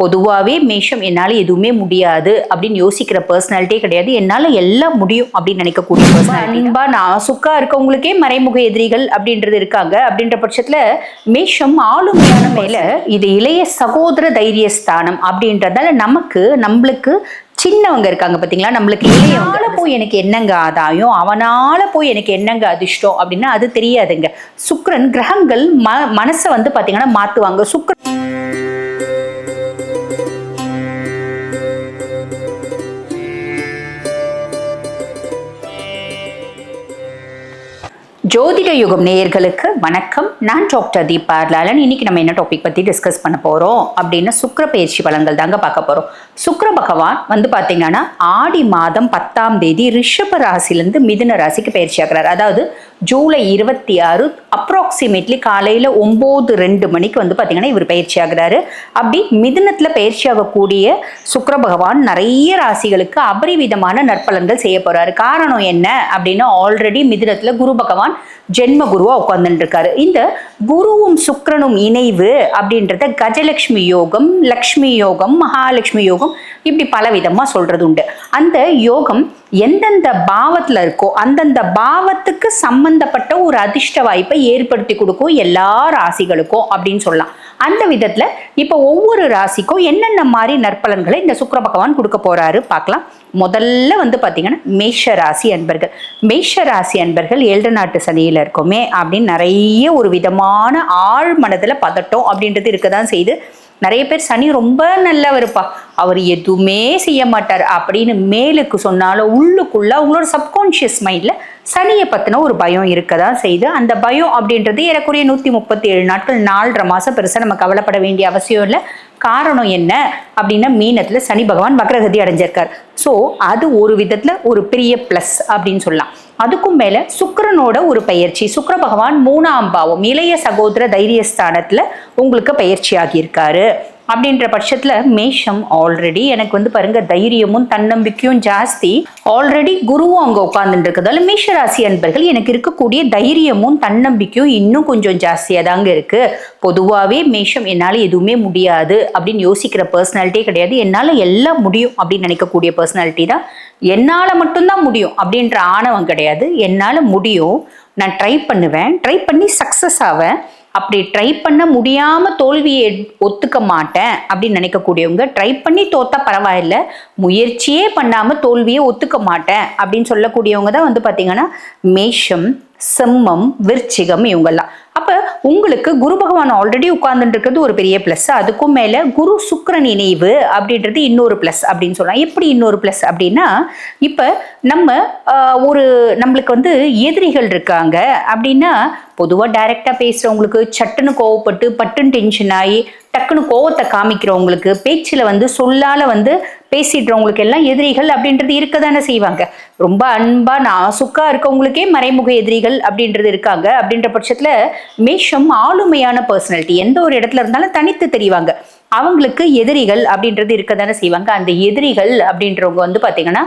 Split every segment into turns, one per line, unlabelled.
பொதுவாகவே மேஷம் என்னால் எதுவுமே முடியாது அப்படின்னு யோசிக்கிற பர்சனாலிட்டியே கிடையாது. என்னால் எல்லாம் முடியும் அப்படின்னு நினைக்கக்கூடிய பர்சனாலிட்டி அன்பா நான் சுக்கா இருக்கவங்களுக்கே மறைமுக எதிரிகள் அப்படின்றது இருக்காங்க. அப்படின்ற பட்சத்தில் மேஷம் ஆளுமையான மேலே இது இளைய சகோதர தைரியஸ்தானம் அப்படின்றதால நமக்கு நம்மளுக்கு சின்னவங்க இருக்காங்க பாத்தீங்களா? நம்மளுக்கு இளையவங்க. போய் எனக்கு என்னங்க ஆதாயம்? அவனால போய் எனக்கு என்னங்க அதிர்ஷ்டம் அப்படின்னா அது தெரியாதுங்க. சுக்கிரன் கிரகங்கள் ம மனசை வந்து பாத்தீங்கன்னா மாத்துவாங்க. சுக்கிரன் ஜோதிட யுகம் நேயர்களுக்கு வணக்கம். நான் டாக்டர் தீபா லாலன். இன்னைக்கு நம்ம என்ன டாபிக் பத்தி டிஸ்கஸ் பண்ண போறோம் அப்படின்னு சுக்கிர பயிற்சி பலன்கள் தாங்க பார்க்க போறோம். சுக்கர பகவான் வந்து பாத்தீங்கன்னா ஆடி மாதம் பத்தாம் தேதி ரிஷப ராசிலேருந்து மிதுன ராசிக்கு பயிற்சி ஆகிறார். அதாவது ஜூலை இருபத்தி ஆறு அப்ராக்சிமேட்லி காலையில் ஒம்பது ரெண்டு மணிக்கு வந்து பார்த்திங்கன்னா இவர் பயிற்சி ஆகுறாரு. அப்படி மிதுனத்தில் பயிற்சி ஆகக்கூடிய சுக்கர பகவான் நிறைய ராசிகளுக்கு அபரிவிதமான நற்பலன்கள் செய்ய போகிறாரு காரணம் என்ன? அப்படின்னா ஆல்ரெடி மிதுனத்தில் குரு பகவான் ஜென்ம குருவா உட்கார்ந்துட்டு இருக்காரு இந்த குருவும் சுக்கரனும் இணைவு அப்படின்றத கஜலட்சுமி யோகம் லக்ஷ்மி யோகம் மகாலட்சுமி யோகம் இப்படி பல விதமா சொல்றது உண்டு. அந்த யோகம் எந்தெந்த பாவத்துல இருக்கோ அந்தந்த பாவத்துக்கு சம்பந்தப்பட்ட ஒரு அதிர்ஷ்ட வாய்ப்பை ஏற்படுத்தி கொடுக்கும் எல்லா ராசிகளுக்கும் அப்படின்னு சொல்லலாம். அந்த விதத்துல இப்ப ஒவ்வொரு ராசிக்கும் என்னென்ன மாதிரி நற்பலன்களை இந்த சுக்கிர பகவான் கொடுக்க போறாரு பார்க்கலாம். முதல்ல வந்து பாத்தீங்கன்னா மேஷ ராசி அன்பர்கள். மேஷ ராசி அன்பர்கள் ஏழு நாட்டு சனியில இருக்கோமே அப்படின்னு நிறைய ஒரு விதமான ஆழ் மனதுல பதட்டம் அப்படின்றது இருக்கதான் செய்து நிறைய பேர் சனி ரொம்ப நல்லவருப்பா. அவர் எதுவுமே செய்ய மாட்டார் அப்படின்னு மேலுக்கு சொன்னாலும் உள்ளுக்குள்ள அவங்களோட சப்கான்ஷியஸ் மைண்ட்ல சனியை பத்தின ஒரு பயம் இருக்க தான் செய்யுது அந்த பயம் அப்படின்றது ஏறக்குறைய நூத்தி முப்பத்தி ஏழு நாட்கள் நாலரை மாசம் பெருசா நம்ம கவலைப்பட வேண்டிய அவசியம் இல்லை. காரணம் என்ன அப்படின்னா மீனத்தில் சனி பகவான் வக்ரகதி அடைஞ்சிருக்கார். ஸோ அது ஒரு விதத்தில் ஒரு பெரிய ப்ளஸ் அப்படின்னு சொல்லலாம். அதுக்கும் மேலே சுக்கரனோட ஒரு பயிற்சி சுக்கர பகவான் மூணாம் பாவம் இளைய சகோதர தைரியஸ்தானத்தில் உங்களுக்கு பயிற்சி ஆகியிருக்காரு. அப்படின்ற பட்சத்துல மேஷம் ஆல்ரெடி எனக்கு வந்து பாருங்க தைரியமும் தன்னம்பிக்கையும் ஜாஸ்தி. ஆல்ரெடி குருவும் அங்க உட்கார்ந்துட்டு இருக்கிறதால மேஷ ராசி அன்பர்கள் எனக்கு இருக்கக்கூடிய தைரியமும் தன்னம்பிக்கையும் இன்னும் கொஞ்சம் ஜாஸ்தியா தாங்க இருக்கு. பொதுவாகவே மேஷம் என்னால் எதுவுமே முடியாது அப்படின்னு யோசிக்கிற பர்சனாலிட்டியே கிடையாது. என்னால் எல்லாம் முடியும் அப்படின்னு நினைக்கக்கூடிய பர்சனாலிட்டி தான் என்னால் மட்டும்தான் முடியும் அப்படின்ற ஆணவம் கிடையாது. என்னால் முடியும். நான் ட்ரை பண்ணுவேன். ட்ரை பண்ணி சக்ஸஸ் ஆவேன். அப்படி ட்ரை பண்ண முடியாம தோல்வியை ஒத்துக்க மாட்டேன் அப்படின்னு நினைக்கக்கூடியவங்க ட்ரை பண்ணி தோத்தா பரவாயில்ல முயற்சியே பண்ணாம தோல்வியை ஒத்துக்க மாட்டேன் அப்படின்னு சொல்லக்கூடியவங்க தான் வந்து பாத்தீங்கன்னா மேஷம் செம்மம் விருச்சிகம் இவங்கெல்லாம். அப்ப உங்களுக்கு குரு பகவான் ஆல்ரெடி உட்கார்ந்துட்டு இருக்கிறது ஒரு பெரிய பிளஸ் அதுக்கும் மேல குரு சுக்கரன் இணைவு அப்படின்றது இன்னொரு பிளஸ் அப்படின்னு சொல்லலாம். எப்படி இன்னொரு பிளஸ் அப்படின்னா இப்ப நம்ம ஒரு நம்மளுக்கு வந்து எதிரிகள் இருக்காங்க அப்படின்னா பொதுவாக டைரக்டாக பேசுகிறவங்களுக்கு சட்டுன்னு கோவப்பட்டு பட்டுன்னு டென்ஷன் ஆகி டக்குன்னு கோவத்தை காமிக்கிறவங்களுக்கு பேச்சில் வந்து சொல்லால வந்து பேசிடுறவங்களுக்கு எல்லாம் எதிரிகள் அப்படின்றது இருக்க தானே செய்வாங்க. ரொம்ப அன்பா நாசுக்கா இருக்கவங்களுக்கே மறைமுக எதிரிகள் அப்படின்றது இருக்காங்க. அப்படின்ற பட்சத்தில் மேஷம் ஆளுமையான பர்சனாலிட்டி எந்த ஒரு இடத்துல இருந்தாலும் தனித்து தெரிவாங்க. அவங்களுக்கு எதிரிகள் அப்படின்றது இருக்க தானே செய்வாங்க. அந்த எதிரிகள் அப்படின்றவங்க வந்து பார்த்தீங்கன்னா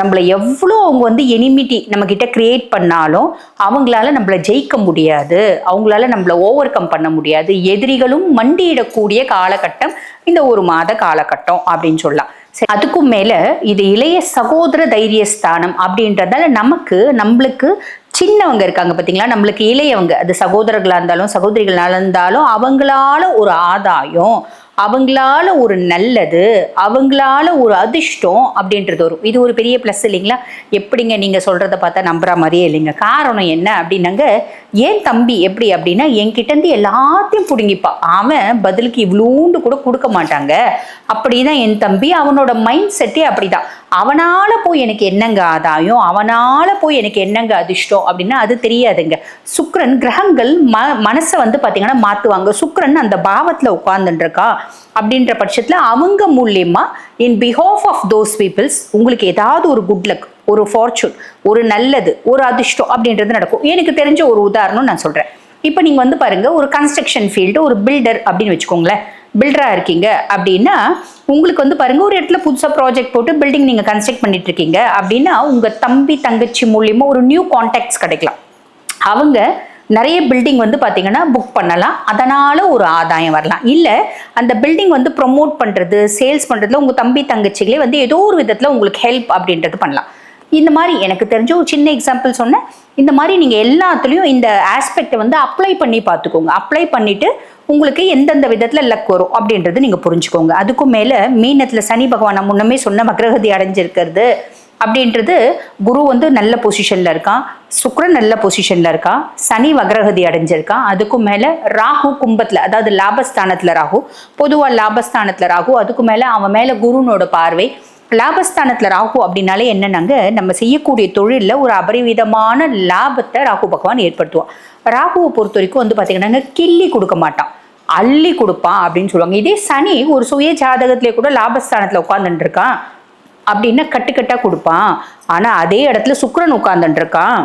நம்மளை எவ்வளோ அவங்க வந்து எனிமிட்டி நம்ம கிட்ட கிரியேட் பண்ணாலும் அவங்களால நம்மள ஜெயிக்க முடியாது. அவங்களால நம்மள ஓவர் கம் பண்ண முடியாது. எதிரிகளும் மண்டியிடக்கூடிய காலகட்டம் இந்த ஒரு மாத காலகட்டம் அப்படின்னு சொல்லலாம். சரி அதுக்கும் மேல இது இளைய சகோதர தைரியஸ்தானம் அப்படின்றதால நமக்கு நம்மளுக்கு சின்னவங்க இருக்காங்க பார்த்தீங்களா நம்மளுக்கு இளையவங்க. அது சகோதரர்களாக இருந்தாலும் சகோதரிகளாக இருந்தாலும் அவங்களால ஒரு ஆதாயம் அவங்களால ஒரு நல்லது அவங்களால ஒரு அதிர்ஷ்டம் அப்படின்றது வரும். இது ஒரு பெரிய ப்ளஸ் இல்லைங்களா? எப்படிங்க நீங்கள் சொல்கிறத பார்த்தா நம்புற மாதிரியே இல்லைங்க. காரணம் என்ன அப்படின்னாங்க ஏன் தம்பி எப்படி? அப்படின்னா என்கிட்டேருந்து எல்லாத்தையும் பிடுங்கிப்பான் அவன் பதிலுக்கு இவ்வளோண்டு கூட கொடுக்க மாட்டாங்க. அப்படிதான் என் தம்பி. அவனோட மைண்ட் செட்டே அப்படிதான். அவனால போய் எனக்கு என்னங்க ஆதாயம்? அவனால போய் எனக்கு என்னங்க அதிர்ஷ்டம் அப்படின்னா அது தெரியாதுங்க. சுக்ரன் கிரகங்கள் ம மனசை வந்து பார்த்தீங்கன்னா மாற்றுவாங்க சுக்ரன் அந்த பாவத்தில் உட்கார்ந்துட்டு அப்படின்ற பட்சத்தில் அவங்க மூலியமா in behalf of those peoples உங்களுக்கு ஏதாவது ஒரு குட் லக் ஒரு ஃபார்ச்சூன் ஒரு நல்லது ஒரு அதிர்ஷ்டம் அப்படின்றது நடக்கும். எனக்கு தெரிஞ்ச ஒரு உதாரணம் நான் சொல்கிறேன் இப்போ நீங்கள் வந்து பாருங்க ஒரு கன்ஸ்ட்ரக்ஷன் ஃபீல்டு ஒரு பில்டர் அப்படின்னு வச்சுக்கோங்களேன். பில்டராக இருக்கீங்க அப்படின்னா உங்களுக்கு வந்து பாருங்க ஒரு இடத்துல புதுசாக ப்ராஜெக்ட் போட்டு பில்டிங் நீங்கள் கன்ஸ்ட்ரக்ட் பண்ணிட்டு இருக்கீங்க அப்படின்னா உங்கள் தம்பி தங்கச்சி மூலியமாக ஒரு நியூ கான்டாக்ட்ஸ் கிடைக்கலாம். அவங்க நிறைய பில்டிங் வந்து பார்த்தீங்கன்னா புக் பண்ணலாம். அதனால் ஒரு ஆதாயம் வரலாம். இல்லை அந்த பில்டிங் வந்து ப்ரொமோட் பண்ணுறது சேல்ஸ் பண்ணுறதுல உங்கள் தம்பி தங்கச்சிகளே வந்து ஏதோ ஒரு விதத்தில் உங்களுக்கு ஹெல்ப் அப்படின்றது பண்ணலாம். இந்த மாதிரி எனக்கு தெரிஞ்ச ஒரு சின்ன எக்ஸாம்பிள் சொன்னேன். இந்த மாதிரி நீங்கள் எல்லாத்துலேயும் இந்த ஆஸ்பெக்டை வந்து அப்ளை பண்ணி பார்த்துக்கோங்க அப்ளை பண்ணிவிட்டு உங்களுக்கு எந்தெந்த விதத்தில் லக் வரும் அப்படின்றது நீங்கள் புரிஞ்சுக்கோங்க. அதுக்கும் மேலே மீனத்தில் சனி பகவான் நான் முன்னமே சொன்ன மக்ரகதி அடைஞ்சிருக்கிறது. அப்படின்றது குரு வந்து நல்ல பொசிஷனில் இருக்கான். சுக்ரன் நல்ல பொசிஷனில் இருக்கான். சனி வக்ரகதி அடைஞ்சிருக்கான். அதுக்கும் மேலே ராகு கும்பத்தில் அதாவது லாபஸ்தானத்தில் ராகு பொதுவாக லாபஸ்தானத்தில் ராகு அதுக்கு மேலே அவன் மேலே குருனோட பார்வை. லாபஸ்தானத்தில் ராகு அப்படின்னாலே என்னன்னாங்க நம்ம செய்யக்கூடிய தொழிலில் ஒரு அபரிவிதமான லாபத்தை ராகு பகவான் ஏற்படுத்துவான். ராகுவை பொறுத்த வரைக்கும் வந்து பார்த்தீங்கன்னா கிள்ளி கொடுக்க மாட்டான். அள்ளி கொடுப்பான் அப்படின்னு சொல்லுவாங்க. இதே சனி ஒரு சுய ஜாதகத்திலே கூட லாபஸ்தானத்தில் உட்காந்துட்டு இருக்கான். அப்படின்னா கட்டுக்கட்டாக கொடுப்பான். ஆனால் அதே இடத்துல சுக்கரன் உட்காந்துட்டுருக்கான்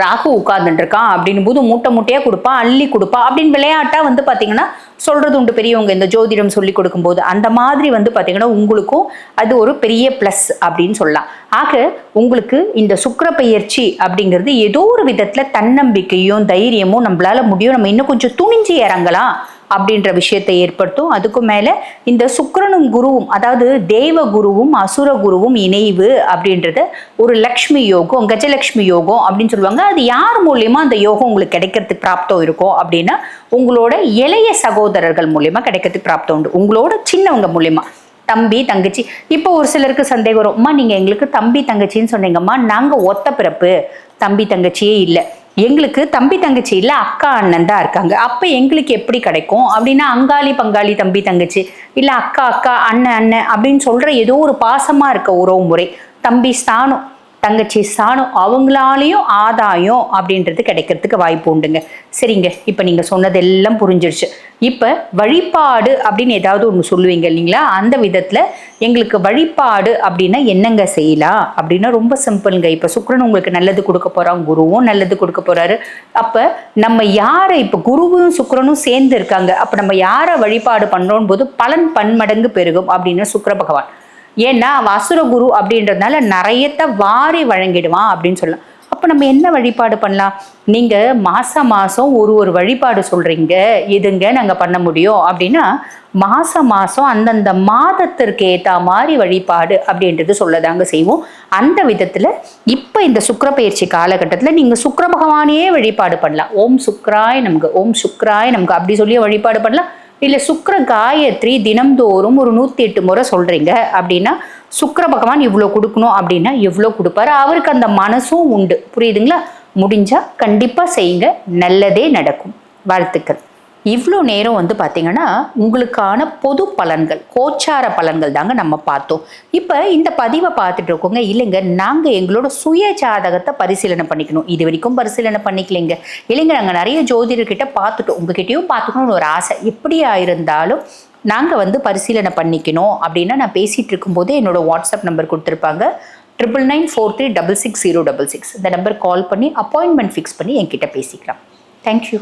ராகு உட்கார்ந்துட்டு இருக்கான் போது மூட்டை மூட்டையாக கொடுப்பான் அள்ளி கொடுப்பான். அப்படின்னு விளையாட்டா வந்து பார்த்திங்கன்னா சொல்றது உண்டு பெரியவங்க இந்த ஜோதிடம் சொல்லி கொடுக்கும்போது. அந்த மாதிரி வந்து பார்த்திங்கன்னா உங்களுக்கும் அது ஒரு பெரிய ப்ளஸ் அப்படின்னு சொல்லலாம். ஆக உங்களுக்கு இந்த சுக்கர பயிற்சி அப்படிங்கிறது ஏதோ ஒரு விதத்தில் தன்னம்பிக்கையும் தைரியமும் நம்மளால முடியும். நம்ம இன்னும் கொஞ்சம் துணிஞ்சு இறங்கலாம். அப்படின்ற விஷயத்தை ஏற்படுத்தும். அதுக்கும் மேலே இந்த சுக்கரனும் குருவும் அதாவது தேவ குருவும் அசுர குருவும் இணைவு அப்படின்றது ஒரு லக்ஷ்மி யோகம் கஜலக்ஷ்மி யோகம் அப்படின்னு சொல்லுவாங்க. அது யார் மூலியமா அந்த யோகம் உங்களுக்கு கிடைக்கிறதுக்கு பிராப்தம் இருக்கும் அப்படின்னா உங்களோட இளைய சகோதரர்கள் மூலியமா கிடைக்கிறதுக்கு பிராப்தம் உண்டு. உங்களோட சின்னவங்க மூலியமா. தம்பி தங்கச்சி. இப்போ ஒரு சிலருக்கு சந்தேகம் வரும். அம்மா நீங்கள் எங்களுக்கு தம்பி தங்கச்சின்னு சொன்னீங்கம்மா. நாங்கள் ஒத்த பிறப்பு. தம்பி தங்கச்சியே இல்லை. எங்களுக்கு தம்பி தங்கச்சி இல்லை அக்கா அண்ணன் தான் இருக்காங்க. அப்போ எங்களுக்கு எப்படி கிடைக்கும்? அப்படின்னா அங்காளி பங்காளி தம்பி தங்கச்சி இல்லை அக்கா அக்கா அண்ணன் அண்ணன் அப்படின்னு சொல்கிற ஏதோ ஒரு பாசமாக இருக்க உறவு முறை தம்பி ஸ்தானம். தங்கச்சி சாணம் அவங்களாலேயும் ஆதாயம் அப்படின்றது கிடைக்கிறதுக்கு வாய்ப்பு உண்டுங்க. சரிங்க இப்போ நீங்கள் சொன்னதெல்லாம் புரிஞ்சிருச்சு. இப்போ வழிபாடு அப்படின்னு ஏதாவது ஒன்று சொல்லுவீங்க இல்லைங்களா? அந்த விதத்தில் எங்களுக்கு வழிபாடு அப்படின்னா என்னங்க செய்யலாம்? அப்படின்னா ரொம்ப சிம்பிளுங்க. இப்போ சுக்கரன் உங்களுக்கு நல்லது கொடுக்க போகிறான் குருவும் நல்லது கொடுக்க போகிறாரு அப்போ நம்ம யாரை இப்போ குருவும் சுக்கரனும் சேர்ந்து இருக்காங்க. அப்போ நம்ம யாரை வழிபாடு பண்ணுறோம் போது பலன் பன்மடங்கு பெருகும் அப்படின்னு சுக்கர பகவான். ஏன்னா அவன் குரு அப்படின்றதுனால நிறையத்த வாரி வழங்கிடுவான் அப்படின்னு சொல்லலாம். அப்போ நம்ம என்ன வழிபாடு பண்ணலாம்? நீங்கள் மாதம் மாதம் ஒரு ஒரு வழிபாடு சொல்கிறீங்க இதுங்க நாங்கள் பண்ண முடியும்? அப்படின்னா மாதம் மாதம் அந்தந்த மாதத்திற்கு ஏற்ற மாதிரி வழிபாடு அப்படின்றது சொல்லதாங்க செய்வோம். அந்த விதத்தில் இப்போ இந்த சுக்கர பயிற்சி காலகட்டத்தில் நீங்கள் சுக்கர பகவானையே வழிபாடு பண்ணலாம். ஓம் சுக்ராய் நமக்கு ஓம் சுக்ராய் நமக்கு அப்படி சொல்லி வழிபாடு பண்ணலாம். இல்லை சுக்கர காயத்ரி தினம்தோறும் ஒரு நூற்றி எட்டு முறை சொல்கிறீங்க அப்படின்னா சுக்கர பகவான் இவ்வளோ கொடுக்கணும் அப்படின்னா இவ்வளோ கொடுப்பாரு. அவருக்கு அந்த மனசும் உண்டு. புரியுதுங்களா? முடிஞ்சால் கண்டிப்பாக செய்யுங்க. நல்லதே நடக்கும். வாழ்த்துக்கள். இவ்வளோ நேரம் வந்து பார்த்திங்கன்னா உங்களுக்கான பொது பலன்கள் கோச்சார பலன்கள் தாங்க நம்ம பார்த்தோம். இப்போ இந்த பதிவை பார்த்துட்டு இருக்கோங்க. இல்லைங்க நாங்கள் எங்களோட சுய ஜாதகத்தை பரிசீலனை பண்ணிக்கணும். இது வரைக்கும் பரிசீலனை பண்ணிக்கலைங்க. இல்லைங்க நாங்கள் நிறைய ஜோதிடர்கிட்ட பார்த்துட்டோம். உங்ககிட்டயும் பார்த்துக்கணும்னு ஒரு ஆசை. எப்படியா இருந்தாலும் நாங்கள் வந்து பரிசீலனை பண்ணிக்கணும் அப்படின்னா நான் பேசிகிட்டு இருக்கும்போது என்னோட வாட்ஸ்அப் நம்பர் கொடுத்துருப்பாங்க. Triple nine four three double six zero double six இந்த நம்பர் கால் பண்ணி அப்பாயின்மெண்ட் ஃபிக்ஸ் பண்ணி என்கிட்ட பேசிக்கலாம். தேங்க்யூ